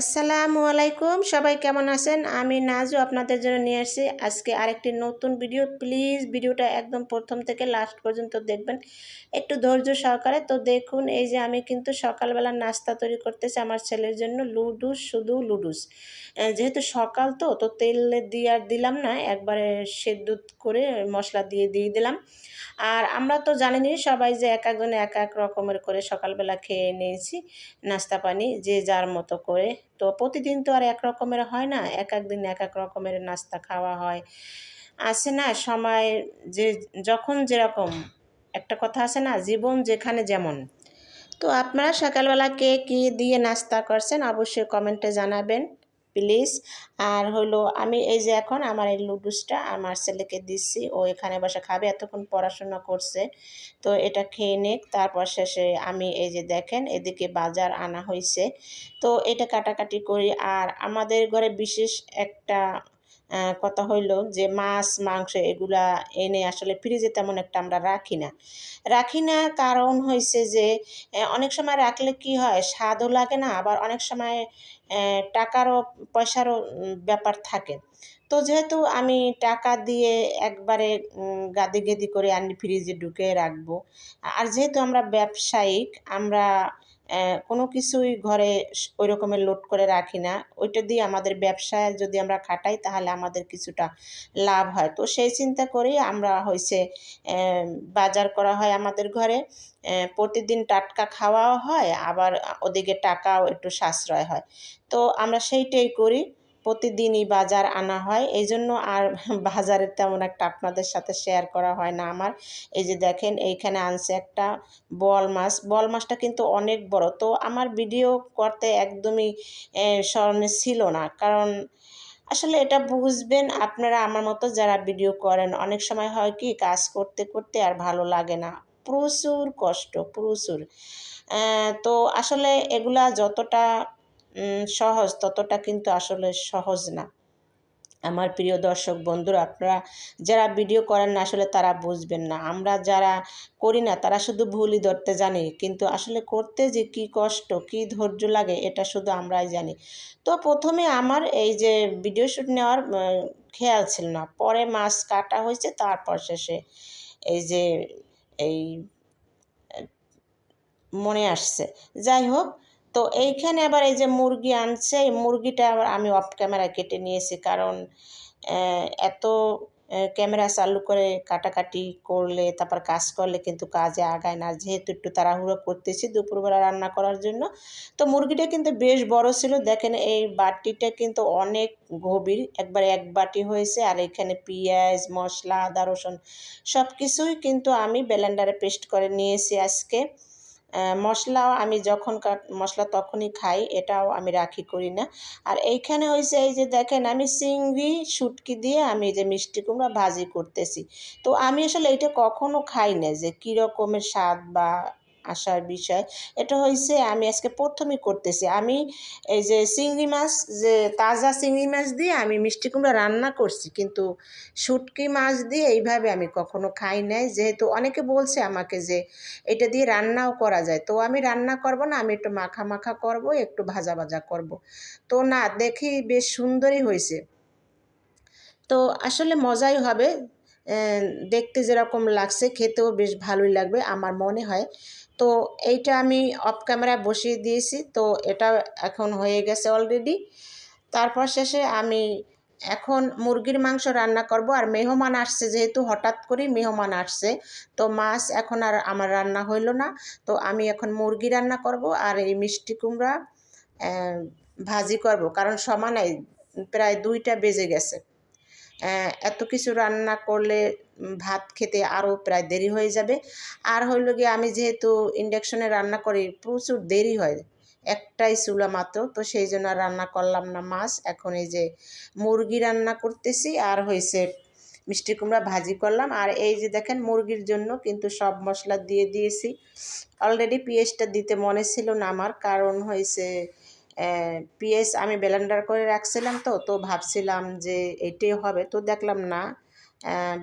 আসসালামু আলাইকুম। সবাই কেমন আছেন? আমি নাজু আপনাদের জন্য নিয়ে আসছি আজকে আরেকটি নতুন ভিডিও। প্লিজ ভিডিওটা একদম প্রথম থেকে লাস্ট পর্যন্ত দেখবেন। একটু ধৈর্য সহকারে। তো দেখুন, এই যে আমি কিন্তু সকালবেলা নাস্তা তৈরি করতেছি আমার ছেলের জন্য লুডুস, শুধু লুডুস। যেহেতু সকাল তো তো তেল দিয়ে আর দিলাম না, একবারে সেদ্ধ করে মশলা দিয়ে দিয়ে দিলাম। আর আমরা তো জানিনি সবাই যে এক একজন এক এক রকমের করে সকালবেলা খেয়ে নিয়েছি নাস্তা পানি, যে যার মতো করে। তো প্রতিদিন তো আর এক রকমের হয় না, এক এক দিন এক এক রকমের নাস্তা খাওয়া হয়। আছে না সময় যে যখন যেরকম, একটা কথা আছে না, জীবন যেখানে যেমন। তো আপনারা সকালবেলা কে কী দিয়ে নাস্তা করছেন অবশ্যই কমেন্টে জানাবেন। প্লিজ। আর হলো, আমি এই যে এখন আমার এই লুডুসটা আমার ছেলেকে দিচ্ছি, ও এখানে বসে খাবে, এতক্ষণ পড়াশোনা করছে। তো এটা খেয়ে নিক, তারপর শেষে আমি এই যে দেখেন, এদিকে বাজার আনা হয়েছে তো এটা কাটাকাটি করি, আর আমাদের ঘরে বিশেষ একটা কথা হইল যে মাছ, মাংস এগুলা এনে আসলে ফ্রিজে তেমন একটা আমরা রাখি না। রাখি না কারণ হয়েছে যে অনেক সময় রাখলে কি হয়, স্বাদও লাগে না, আবার অনেক সময় টাকারও, পয়সারও ব্যাপার থাকে। তো যেহেতু আমি টাকা দিয়ে একবারে গাদি গেদি করে আনি ফ্রিজে ঢুকে রাখব, আর যেহেতু আমরা ব্যবসায়িক, আমরা কোনো কিছুই ঘরে ওই রকমের লোড করে রাখি না। ওইটা দিয়ে আমাদের ব্যবসায় যদি আমরা খাটাই, তাহলে আমাদের কিছুটা লাভ হয়। তো সেই চিন্তা করেই আমরা হয়েছে বাজার করা হয় আমাদের ঘরে। প্রতিদিন টাটকা খাওয়াও হয়, আবার ওদিকে টাকাও একটু সাশ্রয় হয়। তো আমরা সেইটাই করি। প্রতিদিনই বাজার আনা হয়। এই জন্য আর বাজারের তেমন একটা আপনাদের সাথে শেয়ার করা হয় না আমার। এই যে দেখেন, এইখানে আনছে একটা বল মাছ। বল মাছটা কিন্তু অনেক বড়। তো আমার ভিডিও করতে একদমই স্মরণে ছিল না। কারণ আসলে এটা বুঝবেন আপনারা আমার মতো যারা ভিডিও করেন। অনেক সময় হয় কি, কাজ করতে করতে আর ভালো লাগে না। প্রচুর কষ্ট, প্রচুর। তো আসলে এগুলা যতটা সহজ, ততটা কিন্তু আসলে সহজ না। আমার প্রিয় দর্শক বন্ধুরা, আপনারা যারা ভিডিও করেন না, আসলে তারা বুঝবেন না। আমরা যারা করি না, তারা শুধু ভুলই ধরতে জানি, কিন্তু আসলে করতে যে কি কষ্ট, কি ধৈর্য লাগে, এটা শুধু আমরাই জানি। তো প্রথমে আমার এই যে ভিডিও শ্যুট নেওয়ার খেয়াল ছিল না। পরে মাছ কাটা হয়েছে, তারপর শেষে এই যে এই, মনে আসছে। যাই হোক তো এইখানে আবার এই যে মুরগি আনছে, এই মুরগিটা আবার আমি অফ ক্যামেরা কেটে নিয়েছি কারণ এত ক্যামেরা চালু করে কাটাকাটি করলে, তারপর কাজ করলে কিন্তু কাজে আগায় না। যেহেতু একটু তাড়াহুড়ো করতেছি দুপুরবেলা রান্না করার জন্য। তো মুরগিটা কিন্তু বেশ বড় ছিল। দেখেন এই বাটিটা কিন্তু অনেক গভীর। একবার এক বাটি হয়েছে আর এখানে পেঁয়াজ, মশলা, আদা, রসুন সব কিছুই কিন্তু আমি ব্লেন্ডারে পেস্ট করে নিয়েছি আজকে। মশলাও আমি যখন মশলা তখনই খাই, এটাও আমি রাখি, করি না। আর এইখানে হয়েছে এই যে দেখেন, আমি চিংড়ি, শুটকি দিয়ে আমি যে মিষ্টি কুমড়া ভাজি করতেছি। তো আমি আসলে এটা কখনো খাই না যে কী রকমের স্বাদ বা আসার বিষয়। এটা হয়েছে আমি আজকে প্রথমেই করতেছি। আমি এই যে চিংড়ি মাছ, যে তাজা চিংড়ি মাছ দিয়ে আমি মিষ্টি কুমড়া রান্না করছি, কিন্তু শুটকি মাছ দিয়ে এইভাবে আমি কখনো খাই নাই। যেহেতু অনেকে বলছে আমাকে যে এটা দিয়ে রান্নাও করা যায়। তো আমি রান্না করব না, আমি একটু মাখা মাখা করব, একটু ভাজা ভাজা করব। তো না, দেখি বেশ সুন্দরই হয়েছে তো আসলে মজাই হবে। দেখতে যেরকম লাগছে, খেতেও বেশ ভালোই লাগবে আমার মনে হয়। তো এইটা আমি অফ ক্যামেরায় বসিয়ে দিয়েছি, তো এটা এখন হয়ে গেছে অলরেডি তারপর শেষে আমি এখন মুরগির মাংস রান্না করব, আর মেহমান আসছে যেহেতু হঠাৎ করেই মেহমান আসছে, তো মাছ এখন আর আমার রান্না হইল না। তো আমি এখন মুরগি রান্না করব আর এই মিষ্টি কুমড়া ভাজি করব, কারণ সমানাই প্রায় দুইটা বেজে গেছে। এত কিছু রান্না করলে ভাত খেতে আরও প্রায় দেরি হয়ে যাবে। আর হইল গিয়ে আমি যেহেতু ইন্ডাকশনে রান্না করি, প্রচুর দেরি হয়, একটাই চুলা মাত্র। তো সেই জন্য রান্না করলাম না মাছ। এখন এই যে মুরগি রান্না করতেছি, আর হয়েছে মিষ্টি কুমড়া ভাজি করলাম। আর এই যে দেখেন মুরগির জন্য কিন্তু সব মশলা দিয়ে দিয়েছি। অলরেডি পেঁয়াজটা দিতে মনে ছিল না আমার, কারণ হয়েছে পেঁয়াজ আমি ব্লেন্ডার করে রাখছিলাম তো তো ভাবছিলাম যে এটাই হবে, তো দেখলাম না।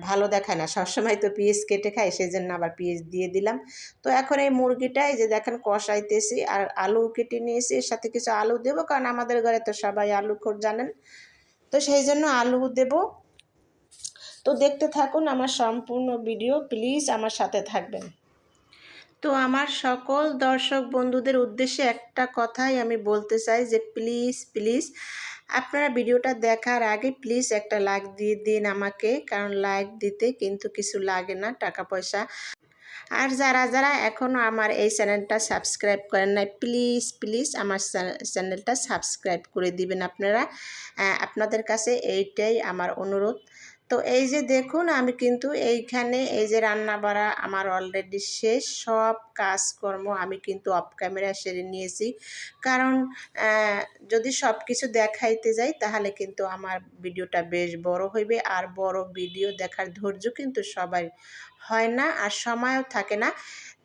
ভালো দেখায় না, সবসময় তো পিএস কেটে খাই সেই জন্য আবার পিএস দিয়ে দিলাম। তো এখন এই মুরগিটাই যে দেখেন কষাইতেছি, আর আলু কেটে নিয়েছি, এর সাথে কিছু আলু দেবো, কারণ আমাদের ঘরে তো সবাই আলু খোর জানেন। তো সেই জন্য আলু দেব। তো দেখতে থাকুন আমার সম্পূর্ণ ভিডিও, প্লিজ আমার সাথে থাকবেন। তো আমার সকল দর্শক বন্ধুদের উদ্দেশ্যে একটা কথাই আমি বলতে চাই যে প্লিজ প্লিজ আপনারা ভিডিওটা দেখার আগে প্লিজ একটা লাইক দিয়ে দিন আমাকে, কারণ লাইক দিতে কিন্তু কিছু লাগে না, টাকা পয়সা। আর যারা যারা এখনও আমার এই চ্যানেলটা সাবস্ক্রাইব করেন নাই প্লিজ প্লিজ আমার চ্যানেলটা সাবস্ক্রাইব করে দিবেন আপনারা। আপনাদের কাছে এইটাই আমার অনুরোধ। তো এই যে দেখুন, আমি কিন্তু এইখানে এই যে রান্না বাড়া আমার অলরেডি শেষ। সব কাজকর্ম আমি কিন্তু অফ ক্যামেরা সেরে নিয়েছি। কারণ যদি সব কিছু দেখাইতে যাই, তাহলে কিন্তু আমার ভিডিওটা বেশ বড় হইবে। আর বড় ভিডিও দেখার ধৈর্য কিন্তু সবাই হয় না, আর সময়ও থাকে না।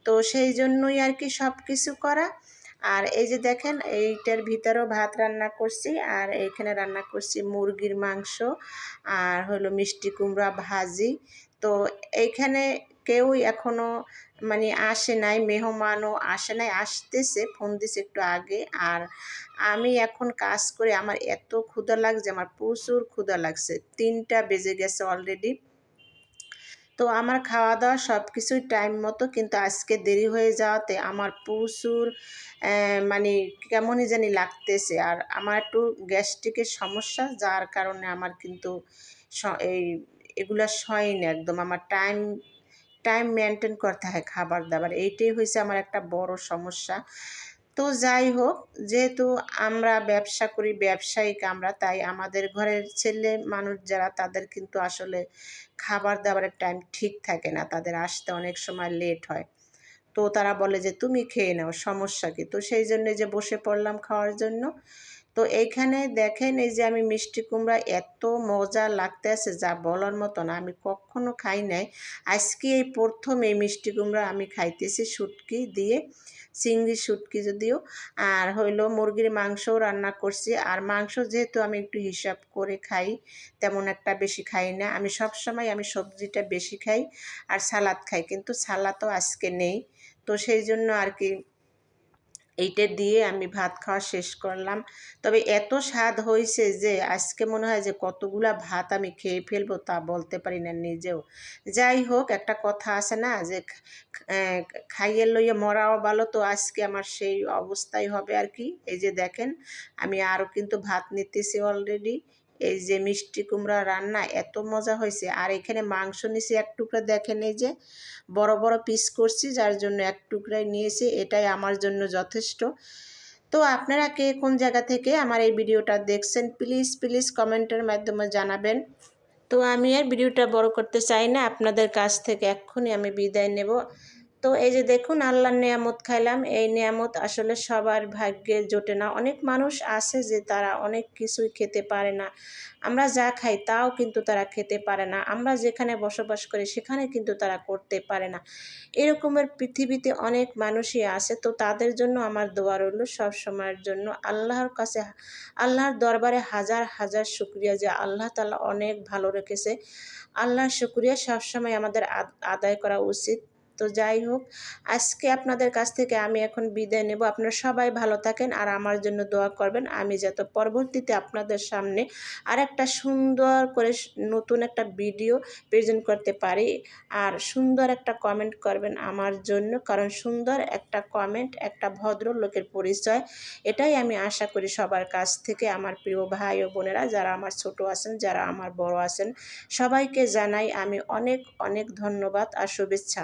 তো সেই জন্যই আর কি সব কিছু করা। আর এই যে দেখেন, এইটার ভিতরেও ভাত রান্না করছি, আর এইখানে রান্না করছি মুরগির মাংস, আর হলো মিষ্টি কুমড়া ভাজি। তো এইখানে কেউই এখনও মানে আসে নাই, মেহমানও আসে নাই, আসতেছে, ফোন দিছে একটু আগে। আর আমি এখন কাজ করে আমার এত ক্ষুধা লাগছে, আমার প্রচুর ক্ষুধা লাগছে, তিনটা বেজে গেছে অলরেডি তো আমার খাওয়া দাওয়া সব কিছুই টাইম মতো, কিন্তু আজকে দেরি হয়ে যাওয়াতে আমার প্রচুর মানে কেমনই জানি লাগতেছে। আর আমার একটু গ্যাস্ট্রিকের সমস্যা, যার কারণে আমার কিন্তু এই, এগুলো সয়নি একদম। আমার টাইম টাইম মেনটেন করতে হয় খাবার দাবার এইটাই হয়েছে আমার একটা বড় সমস্যা। তো যাই হোক, যেহেতু আমরা ব্যবসা করি, ব্যবসায়িক আমরা, তাই আমাদের ঘরের ছেলে মানুষ যারা, তাদের কিন্তু আসলে খাবার দাবারের টাইম ঠিক থাকে না। তাদের আসতে অনেক সময় লেট হয়। তো তারা বলে যে, তুমি খেয়ে নাও, সমস্যা কি? তো সেই জন্যে যে বসে পড়লাম খাওয়ার জন্য তো এইখানে দেখেন এই যে আমি মিষ্টি কুমড়া এত মজা লাগতে আছে যা বলার মতো না, আমি কখনো খাই নাই। আজকে এই প্রথম এই মিষ্টি কুমড়া আমি খাইতেছি শুটকি দিয়ে, চিংড়ি শুটকি যদিও। আর হইল মুরগির মাংসও রান্না করছি। আর মাংস যেহেতু আমি একটু হিসাব করে খাই, তেমন একটা বেশি খাই না। আমি সব সময় আমি সবজিটা বেশি খাই আর সালাদ খাই, কিন্তু সালাদও আজকে নেই। তো সেই জন্য আর কি এইটা দিয়ে আমি ভাত খাওয়া শেষ করলাম। তবে এত স্বাদ হয়েছে যে, আজকে মনে হয় যে কতগুলা ভাত আমি খেয়ে ফেলব তা বলতে পারি না নিজেও। যাই হোক, একটা কথা আছে না যে খাইয়ে লইয়ে মরাও ভালো, তো আজকে আমার সেই অবস্থাই হবে আর কি। এই যে দেখেন, আমি আরও কিন্তু ভাত নিতেছি অলরেডি এই যে মিষ্টি কুমড়া রান্না এত মজা হয়েছে। আর এখানে মাংস নিছি এক টুকরা, দেখেন এই যে বড় বড় পিস করছি, যার জন্য এক টুকরাই নিয়েছি, এটাই আমার জন্য যথেষ্ট। তো আপনারা কে কোন জায়গা থেকে আমার এই ভিডিওটা দেখছেন প্লিজ প্লিজ কমেন্টের মাধ্যমে জানাবেন। তো আমি আর ভিডিওটা বড় করতে চাই না, আপনাদের কাছ থেকে এক্ষুনি আমি বিদায় নেব। তো এই যে দেখুন, আল্লাহর নিয়ামত খাইলাম। এই নিয়ামত আসলে সবার ভাগ্যে জোটে না। অনেক মানুষ আছে যে তারা অনেক কিছুই খেতে পারে না। আমরা যা খাই তাও কিন্তু তারা খেতে পারে না। আমরা যেখানে বসবাস করি সেখানে কিন্তু তারা করতে পারে না। এরকমের পৃথিবীতে অনেক মানুষই আছে। তো তাদের জন্য আমার দোয়া রইল সব সময়ের জন্য। আল্লাহর কাছে, আল্লাহর দরবারে হাজার হাজার শুক্রিয়া যে আল্লাহ তালা অনেক ভালো রেখেছে। আল্লাহর শুক্রিয়া সবসময় আমাদের আদায় করা উচিত। তো যাই হোক, আজকে আপনাদের কাছ থেকে আমি এখন বিদায় নেব। আপনারা সবাই ভালো থাকেন আর আমার জন্য দোয়া করবেন। আমি যাতে পরবর্তীতে আপনাদের সামনে আর একটা সুন্দর করে নতুন একটা ভিডিও প্রেজেন্ট করতে পারি। আর সুন্দর একটা কমেন্ট করবেন আমার জন্য, কারণ সুন্দর একটা কমেন্ট একটা ভদ্র লোকের পরিচয়, এটাই আমি আশা করি সবার কাছ থেকে। আমার প্রিয় ভাই ও বোনেরা যারা আমার ছোট আছেন, যারা আমার বড় আছেন, সবাইকে জানাই আমি অনেক অনেক ধন্যবাদ আর শুভেচ্ছা।